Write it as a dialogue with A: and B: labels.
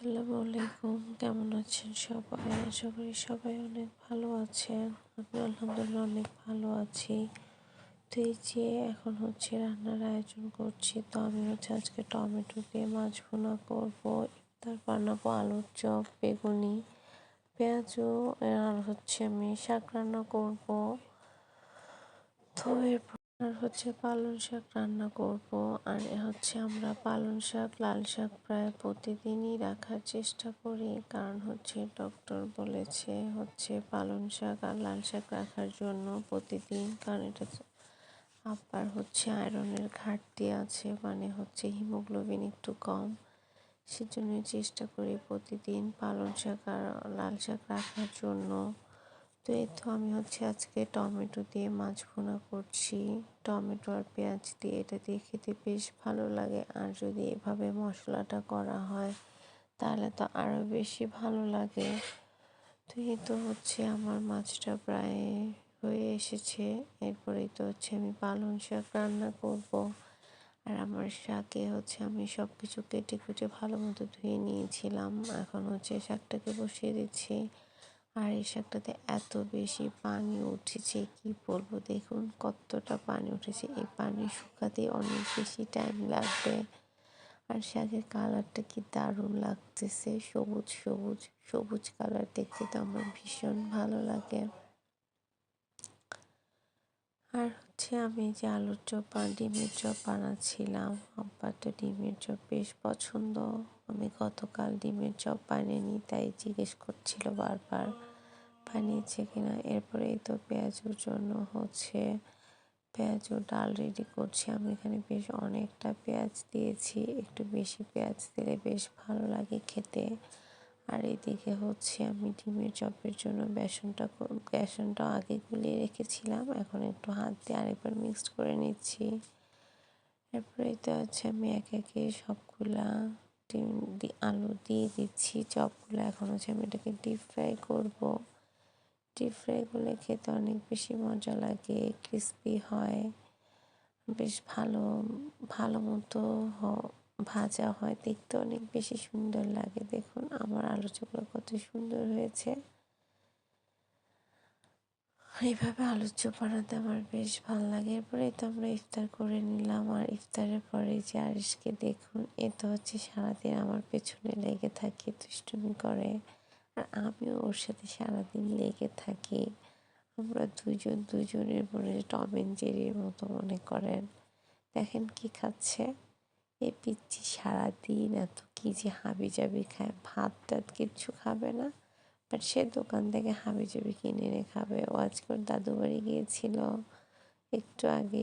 A: আসসালামু আলাইকুম। কেমন আছেন সবাই? আশা করি সবাই অনেক ভালো আছেন। আমি আলহামদুলিল্লাহ অনেক ভালো আছি। তো এই যে এখন হচ্ছে রান্নার আয়োজন করছি, তো আমি হচ্ছে আজকে টমেটো দিয়ে মাছ ভুনা করব তারপর বানাবো, আলুর চপ, বেগুনি পেঁয়াজও আর হচ্ছে আমি শাক রান্না করব। তো এরপর আর হচ্ছে পালং শাক রান্না করব। আর হচ্ছে আমরা পালং শাক, লাল শাক প্রায় প্রতিদিনই রাখার চেষ্টা করি। কারণ হচ্ছে ডক্টর বলেছে হচ্ছে পালং শাক আর লাল শাক রাখার জন্য প্রতিদিন, কারণ এটা আবার হচ্ছে আয়রনের ঘাটতি আছে মানে হচ্ছে হিমোগ্লোবিন একটু কম। সেজন্য চেষ্টা করি প্রতিদিন পালং শাক আর লাল শাক রাখার জন্য। তো এই তো আমি হচ্ছে আজকে টমেটো দিয়ে মাছ ভুনা করছি। টমেটো আর পেঁয়াজ দিয়ে এটা দিয়ে খেতে বেশ ভালো লাগে। আর যদি এভাবে মশলাটা করা হয়, তাহলে তো আরও বেশি ভালো লাগে। তো এই তো হচ্ছে আমার মাছটা প্রায় হয়ে এসেছে। এরপরেই তো হচ্ছে আমি পালং শাক রান্না করব। আর আমার শাকে হচ্ছে আমি সব কিছু কেটে কুটে ভালো মতো ধুয়ে নিয়েছিলাম। এখন হচ্ছে শাকটাকে বসিয়ে দিচ্ছি। আর এই শাকটাতে এত বেশি পানি উঠেছে, কি বলব? দেখুন কতটা পানি উঠেছে। এই পানি শুকাতে অনেক বেশি টাইম লাগবে। আর শাকের কালারটা কি দারুণ লাগতেছে। সবুজ সবুজ সবুজ কালার দেখতে তো আমার ভীষণ ভালো লাগে। আর হচ্ছে আমি যে আলুর চপ আর ডিমের চপ বানাচ্ছিলাম আব্বার তো ডিমের চপ বেশ পছন্দ। আমি গতকাল ডিমের চপ বানিয়ে তাই জিজ্ঞেস করছিল বারবার। বানিয়েছে কিনা, এরপরেই তো পেঁয়াজুর জন্য হচ্ছে পেঁয়াজ ডাল রেডি করছি। আমি এখানে বেশ অনেকটা পেঁয়াজ দিয়েছি, একটু বেশি পেঁয়াজ দিলে বেশ ভালো লাগে খেতে। আর এদিকে হচ্ছে আমি ডিমের চপের জন্য বেসনটা বেসনটা আগে গুলিয়ে রেখেছিলাম, এখন একটু হাত দিয়ে আরেকবার মিক্সড করে নিচ্ছি। এরপরে তো হচ্ছে আমি এক একে সবগুলা ডিম আলু দিয়ে দিচ্ছি, চপগুলো। এখন হচ্ছে আমি এটাকে ডিপ ফ্রাই করব। ডিপ ফ্রাই করলে খেতে অনেক বেশি মজা লাগে ক্রিস্পি হয়, বেশ ভালো ভালো মতো ভাজা হয়, দেখতে অনেক বেশি সুন্দর লাগে। দেখুন আমার আলু চোখগুলো কত সুন্দর হয়েছে। এইভাবে আলুর চপ বানাতে আমার বেশ ভালো লাগে। এরপরে তো আমরা ইফতার করে নিলাম। আর ইফতারের পরে যে আরিসকে দেখুন, এ তো হচ্ছে সারাদিন আমার পেছনে লেগে থাকে, দুষ্টুমি করে। আর আমিও ওর সাথে সারাদিন লেগে থাকি। আমরা দুজন দুজনের মনে টম অ্যান্ড জেরির মতো মনে করেন। দেখেন কি খাচ্ছে? এ পিচ্ছি সারাদিন এত কি যে হাবি জাবি খায়। ভাত টাত কিচ্ছু খাবে না বাট সে দোকান থেকে হাবি জাবি কিনে এনে খাবে। ও আজকে ওর দাদু বাড়ি গিয়েছিল। একটু আগে